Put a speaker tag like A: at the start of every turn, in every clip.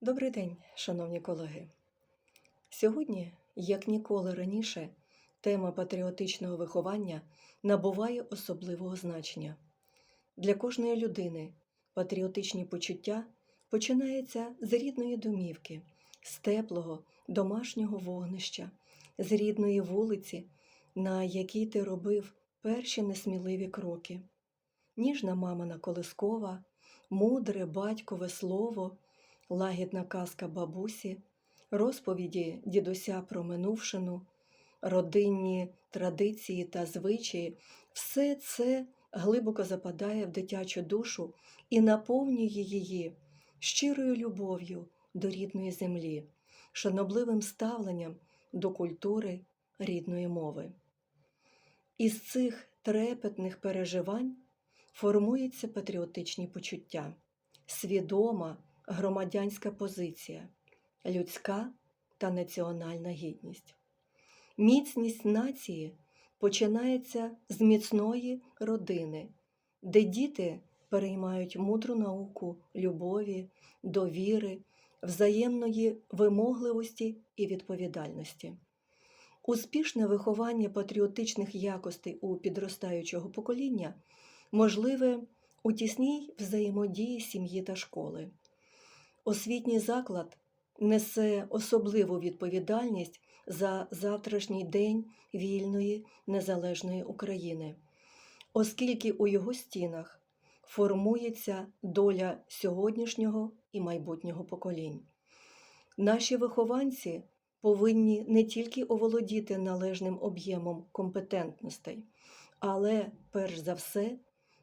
A: Добрий день, шановні колеги. Сьогодні, як ніколи раніше, тема патріотичного виховання набуває особливого значення. Для кожної людини патріотичні почуття починаються з рідної домівки, з теплого домашнього вогнища, з рідної вулиці, на якій ти робив перші несміливі кроки. Ніжна мамина колискова, мудре батькове слово лагідна казка бабусі, розповіді дідуся про минувшину, родинні традиції та звичаї все це глибоко западає в дитячу душу і наповнює її щирою любов'ю до рідної землі, шанобливим ставленням до культури рідної мови. Із цих трепетних переживань формуються патріотичні почуття, свідома громадянська позиція, людська та національна гідність. Міцність нації починається з міцної родини, де діти переймають мудру науку любові, довіри, взаємної вимогливості і відповідальності. Успішне виховання патріотичних якостей у підростаючого покоління можливе у тісній взаємодії сім'ї та школи. Освітній заклад несе особливу відповідальність за завтрашній день вільної незалежної України, оскільки у його стінах формується доля сьогоднішнього і майбутнього поколінь. Наші вихованці повинні не тільки оволодіти належним об'ємом компетентностей, але, перш за все,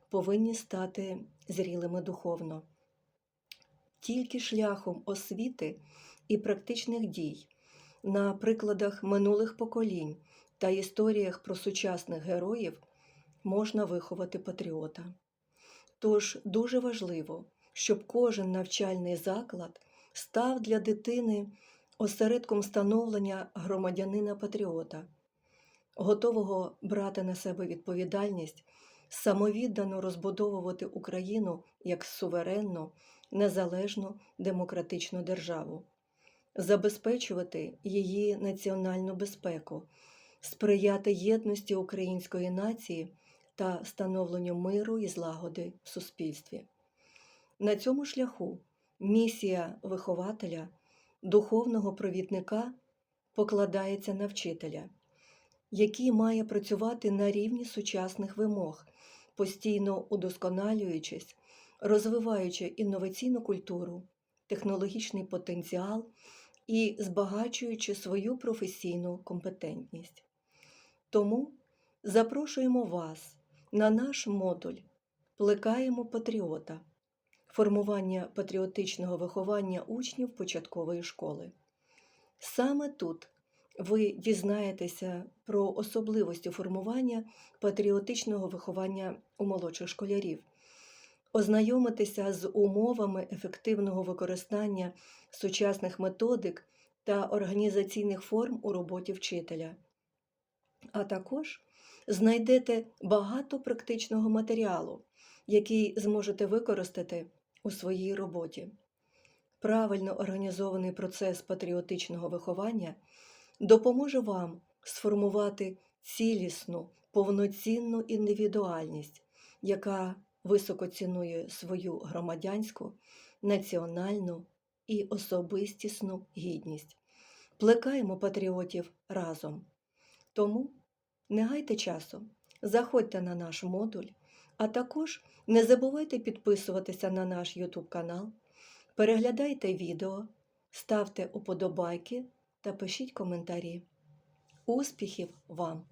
A: повинні стати зрілими духовно. Тільки шляхом освіти і практичних дій, на прикладах минулих поколінь та історіях про сучасних героїв можна виховати патріота. Тож дуже важливо, щоб кожен навчальний заклад став для дитини осередком становлення громадянина-патріота, готового брати на себе відповідальність, самовіддано розбудовувати Україну як суверенну, незалежну демократичну державу, забезпечувати її національну безпеку, сприяти єдності української нації та становленню миру і злагоди в суспільстві. На цьому шляху місія вихователя, духовного провідника покладається на вчителя, який має працювати на рівні сучасних вимог, постійно удосконалюючись, розвиваючи інноваційну культуру, технологічний потенціал і збагачуючи свою професійну компетентність. Тому запрошуємо вас на наш модуль Плекаємо патріота, формування патріотичного виховання учнів початкової школи. Саме тут ви дізнаєтеся про особливості формування патріотичного виховання у молодших школярів, ознайомитися з умовами ефективного використання сучасних методик та організаційних форм у роботі вчителя. А також знайдете багато практичного матеріалу, який зможете використати у своїй роботі. Правильно організований процес патріотичного виховання допоможе вам сформувати цілісну, повноцінну індивідуальність, яка високо цінує свою громадянську, національну і особистісну гідність. Плекаємо патріотів разом. Тому не гайте часу, заходьте на наш модуль, а також не забувайте підписуватися на наш YouTube канал, переглядайте відео, ставте уподобайки та пишіть коментарі. Успіхів вам!